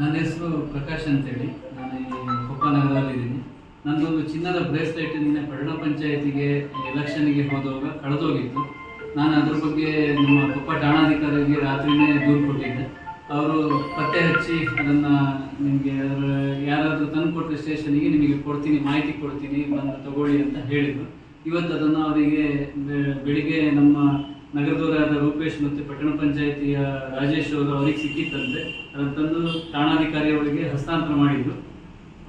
ನನ್ನ ಹೆಸರು ಪ್ರಕಾಶ್ ಅಂತೇಳಿ. ನಾನು ಕೊಪ್ಪ ನಗರದಲ್ಲಿದ್ದೀನಿ ನನ್ನದೊಂದು ಚಿನ್ನದ ಬ್ರೇಸ್ಲೈಟ್ ನಿನ್ನೆ ಪಟ್ಟಣ ಪಂಚಾಯತಿಗೆ ಎಲೆಕ್ಷನ್ಗೆ ಹೋದಾಗ ಕಳೆದೋಗಿತ್ತು. ನಾನು ಅದ್ರ ಬಗ್ಗೆ ನಮ್ಮ ಕೊಪ್ಪ ಠಾಣಾಧಿಕಾರಿಗೆ ರಾತ್ರಿನೇ ದೂರು ಕೊಟ್ಟಿದ್ದೆ. ಅವರು ಪತ್ತೆ ಹಚ್ಚಿ ಅದನ್ನು ನಿಮಗೆ ಅದರ ಯಾರಾದರೂ ತಂದು ಕೊಟ್ಟರೆ ಸ್ಟೇಷನಿಗೆ ನಿಮಗೆ ಕೊಡ್ತೀನಿ, ಮಾಹಿತಿ ಕೊಡ್ತೀನಿ, ಬಂದು ತಗೊಳ್ಳಿ ಅಂತ ಹೇಳಿದರು. ಇವತ್ತು ಅದನ್ನು ಅವರಿಗೆ ಬೆಳಿಗ್ಗೆ ನಮ್ಮ ನಗರದವರಾದ ರೂಪೇಶ್ ಮತ್ತು ಪಟ್ಟಣ ಪಂಚಾಯಿತಿಯ ರಾಜೇಶ್ ಅವರು ಅವರಿಗೆ ಸಿಕ್ಕಿತ್ತಂತೆ. ಅದನ್ನು ತಂದು ಠಾಣಾಧಿಕಾರಿಯವರಿಗೆ ಹಸ್ತಾಂತರ ಮಾಡಿದ್ರು.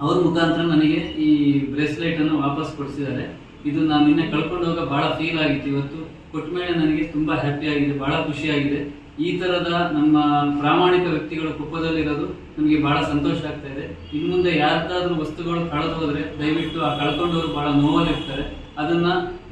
ಅವ್ರ ಮುಖಾಂತರ ನನಗೆ ಈ ಬ್ರೇಸ್ಲೆಟನ್ನು ವಾಪಸ್ ಕೊಡಿಸಿದ್ದಾರೆ. ಇದು ನಾನು ನಿನ್ನೆ ಕಳ್ಕೊಂಡು ಹೋಗ ಬಹಳ ಫೀಲ್ ಆಗಿತ್ತು. ಇವತ್ತು ಕೊಟ್ಟ ಮೇಲೆ ನನಗೆ ತುಂಬಾ ಹ್ಯಾಪಿ ಆಗಿದೆ ಬಹಳ ಖುಷಿಯಾಗಿದೆ ಈ ತರದ ನಮ್ಮ ಪ್ರಾಮಾಣಿಕ ವ್ಯಕ್ತಿಗಳು ಕುಪ್ಪದಲ್ಲಿರೋದು ನಮಗೆ ಬಹಳ ಸಂತೋಷ ಆಗ್ತಾ ಇದೆ. ಇನ್ನು ಮುಂದೆ ಯಾರ್ದಾದ್ರೂ ವಸ್ತುಗಳು ಕಳೆದು ಹೋದರೆ ದಯವಿಟ್ಟು ಆ ಕಳ್ಕೊಂಡವರು ಬಹಳ ನೋವಲ್ಲಿರ್ತಾರೆ. ಅದನ್ನ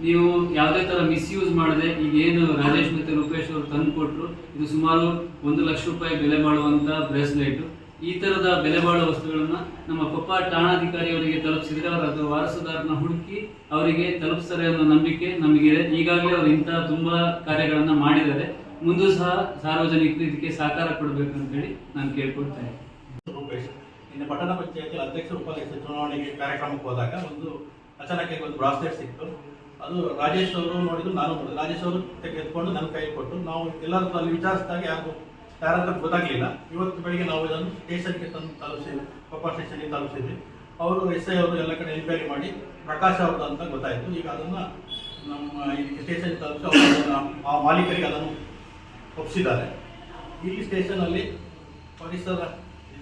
ನೀವು ಯಾವುದೇ ತರ ಮಿಸ್ಯೂಸ್ ಮಾಡದೆ ಈಗೇನು ರಾಜೇಶ್ ಮತ್ತು ರೂಪೇಶ್ ಅವರು ತಂದು ಕೊಟ್ಟರು ಇದು ಸುಮಾರು ಒಂದು ಲಕ್ಷ ರೂಪಾಯಿ ಬೆಲೆ ಮಾಡುವಂಥ ಬ್ರೇಸ್ಲೈಟ್. ಈ ಥರದ ಬೆಲೆ ಬಾಳುವ ವಸ್ತುಗಳನ್ನು ನಮ್ಮ ಕೊಪ್ಪ ಠಾಣಾಧಿಕಾರಿಯವರಿಗೆ ತಲುಪಿಸಿದ್ರೆ ಅವರು ಅದು ವಾರಸುದಾರನ ಹುಡುಕಿ ಅವರಿಗೆ ತಲುಪಿಸ್ತಾರೆ ಅನ್ನೋ ನಂಬಿಕೆ ನಮಗಿದೆ ಈಗಾಗಲೇ ಅವರು ಇಂತಹ ತುಂಬಾ ಕಾರ್ಯಗಳನ್ನು ಮಾಡಿದ್ದಾರೆ. ಮುಂದೂ ಸಹ ಸಾರ್ವಜನಿಕರು ಇದಕ್ಕೆ ಸಹಕಾರ ಕೊಡಬೇಕು ಅಂತೇಳಿ ನಾನು ಕೇಳ್ಕೊಳ್ತೇನೆ ಇನ್ನು ಪಟ್ಟಣ ಪಂಚಾಯತಿ ಅಧ್ಯಕ್ಷ, ಉಪಾಧ್ಯಕ್ಷ ಚುನಾವಣೆಗೆ ಕಾರ್ಯಕ್ರಮಕ್ಕೆ ಹೋದಾಗ ಒಂದು ಅಚಾನಕ್ ಒಂದು ಬ್ರಾಸ್ಲೆಟ್ ಸಿಕ್ತು. ಅದು ರಾಜೇಶ್ ಅವರು ನೋಡಿದ್ರು, ನಾನು ರಾಜೇಶ್ ಅವರು ತೆಗೆದುಕೊಂಡು ನನ್ನ ಕೈ ಕೊಟ್ಟು ನಾವು ಎಲ್ಲರೂ ಅಲ್ಲಿ ವಿಚಾರಿಸಿದಾಗ ಯಾರು ಯಾರಂತ ಗೊತ್ತಾಗ್ಲಿಲ್ಲ. ಇವತ್ತು ಬೆಳಿಗ್ಗೆ ನಾವು ಇದನ್ನು ಸ್ಟೇಷನ್ಗೆ ತಂದು ತಲುಪಿಸಿದ್ವಿ, ಕೊಪ್ಪ ಸ್ಟೇಷನ್ಗೆ ತಲುಪಿಸಿದ್ವಿ. ಅವರು ಎಸ್ ಐ ಅವರು ಎಲ್ಲ ಕಡೆ ಎನ್ಕ್ವೈರಿ ಮಾಡಿ ಪ್ರಕಾಶ್ ಅವ್ರದ್ದು ಅಂತ ಗೊತ್ತಾಯಿತು. ಈಗ ಅದನ್ನು ನಮ್ಮ ಇದಕ್ಕೆ ಸ್ಟೇಷನ್ ತಲುಪಿಸಿ ಆ ಮಾಲೀಕರಿಗೆ ಅದನ್ನು ಒಪ್ಪಿಸಿದ್ದಾರೆ ಇಲ್ಲಿ ಸ್ಟೇಷನಲ್ಲಿ ಪರಿಸರ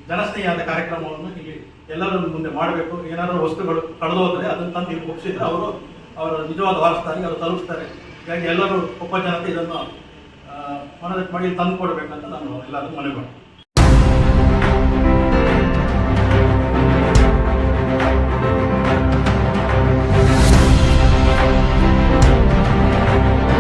ಜನಸ್ನೇಹಿಯಾದ ಕಾರ್ಯಕ್ರಮವನ್ನು ಇಲ್ಲಿ ಎಲ್ಲರೂ ಮುಂದೆ ಮಾಡಬೇಕು. ಏನಾದರೂ ವಸ್ತುಗಳು ಕಳೆದು ಹೋದರೆ ಅದನ್ನು ತಂದು ಇಲ್ಲಿ ಒಪ್ಪಿಸಿದ್ರೆ ಅವರು ಅವರ ನಿಜವಾದ ವಾರಸ್ತಾರೆ ಅವರು ತಲುಪಿಸ್ತಾರೆ. ಹೀಗಾಗಿ ಎಲ್ಲರೂ ಒಬ್ಬ ಜನತೆ ಇದನ್ನು ಮನದಟ್ಟು ಮಾಡಿ ತಂದು ಕೊಡಬೇಕಂತ ನಾನು ಎಲ್ಲರೂ ಮನೆ ಮಾಡಿ